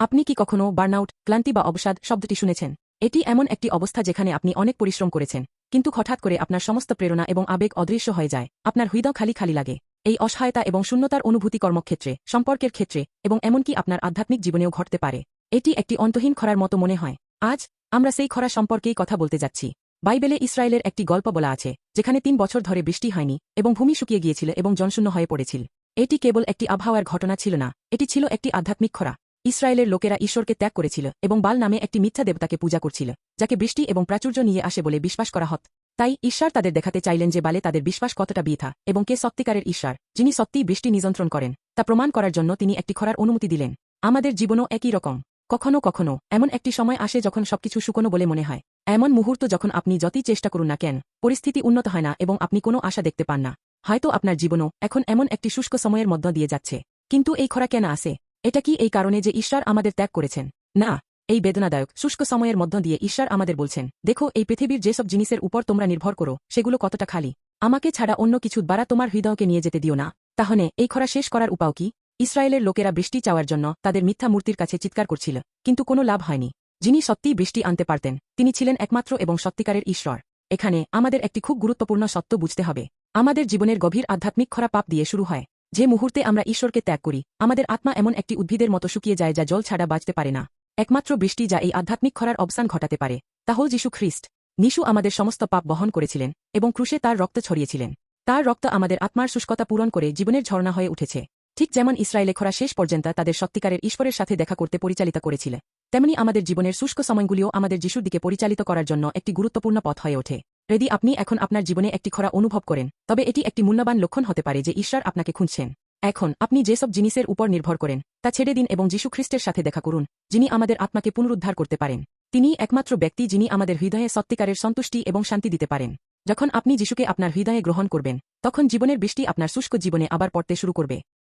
আপনি কি কখনো বার্নআউট, ক্লান্তি বা অবসাদ শব্দটি শুনেছেন? এটি এমন একটি অবস্থা যেখানে আপনি অনেক পরিশ্রম করেছেন, কিন্তু হঠাৎ করে আপনার সমস্ত প্রেরণা এবং আবেগ অদৃশ্য হয়ে যায়, আপনার হৃদয় খালি খালি লাগে। এই অসহায়তা এবং শূন্যতার অনুভূতি কর্মক্ষেত্রে, সম্পর্কের ক্ষেত্রে, এবং এমনকি আপনার আধ্যাত্মিক জীবনেও ঘটতে পারে। এটি একটি অন্তহীন খরার মতো মনে হয়। আজ, আমরা সেই খরা সম্পর্কেই কথা বলতে যাচ্ছি। বাইবেলে ইসরায়েলের একটি গল্প বলা আছে, যেখানে তিন বছর ধরে বৃষ্টি হয়নি এবং ভূমি শুকিয়ে গিয়েছিল এবং জনশূন্য হয়ে পড়েছিল। এটি কেবল একটি আবহাওয়ার ঘটনা ছিল না, এটি ছিল একটি আধ্যাত্মিক খরা। ইসরায়েলের লোকেরা ঈশ্বরকে ত্যাগ করেছিল এবং বাল নামে একটি মিথ্যা দেবতাকে পূজা করছিল, যাকে বৃষ্টি এবং প্রাচুর্য নিয়ে আসে বলে বিশ্বাস করা হত। তাই ঈশ্বর তাদের দেখাতে চাইলেন যে বালে তাদের বিশ্বাস কতটা বৃথা এবং কে সত্যিকারের ঈশ্বর, যিনি সত্যিই বৃষ্টি নিযন্ত্রণ করেন, তা প্রমাণ করার জন্য তিনি একটি খরার অনুমতি দিলেন। আমাদের জীবনও একই রকম। কখনো কখনো এমন একটি সময় আসে যখন সবকিছু শুকনো বলে মনে হয়। এমন মুহূর্ত যখন আপনি যতই চেষ্টা করুন না কেন, পরিস্থিতি উন্নত হয় না এবং আপনি কোনো আশা দেখতে পান না। হয়তো আপনার জীবনও এখন এমন একটি শুষ্ক সময়ের মধ্য দিয়ে যাচ্ছে। কিন্তু এই খরা কেন আসে? এটা কি এই কারণে যে ঈশ্বর আমাদের ত্যাগ করেছেন? না, এই বেদনাদায়ক, শুষ্ক সময়ের মধ্য দিয়ে ঈশ্বর আমাদের বলছেন, দেখো, এই পৃথিবীর যেসব জিনিসের উপর তোমরা নির্ভর করো, সেগুলো কতটা খালি। আমাকে ছাড়া অন্য কিছু দ্বারা তোমার হৃদয়কে নিয়ে যেতে দিও না। তাহলে, এই খরা শেষ করার উপায় কি? ইসরায়েলের লোকেরা বৃষ্টি চাওয়ার জন্য তাদের মিথ্যা মূর্তির কাছে চিৎকার করছিল, কিন্তু কোনো লাভ হয়নি। যিনি সত্যিই বৃষ্টি আনতে পারতেন, তিনি ছিলেন একমাত্র এবং সত্যিকারের ঈশ্বর। এখানে আমাদের একটি খুব গুরুত্বপূর্ণ সত্য বুঝতে হবে। আমাদের জীবনের গভীর আধ্যাত্মিক খরা পাপ দিয়ে শুরু হয়। যে মুহূর্তে আমরা ঈশ্বরকে ত্যাগ করি, আমাদের আত্মা এমন একটি উদ্ভিদের মতো শুকিয়ে যায় যা জল ছাড়া বাঁচতে পারে না। একমাত্র বৃষ্টি যা এই আধ্যাত্মিক খরার অবসান ঘটাতে পারে, তা হল যীশু খ্রিস্ট। নিশু আমাদের সমস্ত পাপ বহন করেছিলেন এবং ক্রুশে তার রক্ত ছড়িয়েছিলেন। তার রক্ত আমাদের আত্মার শুষ্কতা পূরণ করে জীবনের ঝর্ণা হয়ে উঠেছে। ঠিক যেমন ইসরায়েলে খরা শেষ পর্যন্ত তাদের সত্যিকারের ঈশ্বরের সাথে দেখা করতে পরিচালিত করেছিল, তেমনি আমাদের জীবনের শুষ্ক সময়গুলিও আমাদের যিশুর দিকে পরিচালিত করার জন্য একটি গুরুত্বপূর্ণ পথ হয়ে ওঠে। যদি আপনি এখন আপনার জীবনে একটি খরা অনুভব করেন, তবে এটি একটি মূল্যবান লক্ষণ হতে পারে যে ঈশ্বর আপনাকে খুঁজছেন। এখন, আপনি যেসব জিনিসের উপর নির্ভর করেন, তা ছেড়ে দিন এবং যীশু খ্রিস্টের সাথে দেখা করুন, যিনি আমাদের আত্মাকে পুনরুদ্ধার করতে পারেন। তিনি একমাত্র ব্যক্তি যিনি আমাদের হৃদয়ে সত্যিকারের সন্তুষ্টি এবং শান্তি দিতে পারেন। যখন আপনি যিশুকে আপনার হৃদয়ে গ্রহণ করবেন, তখন জীবনের বৃষ্টি আপনার শুষ্ক জীবনে আবার পড়তে শুরু করবে।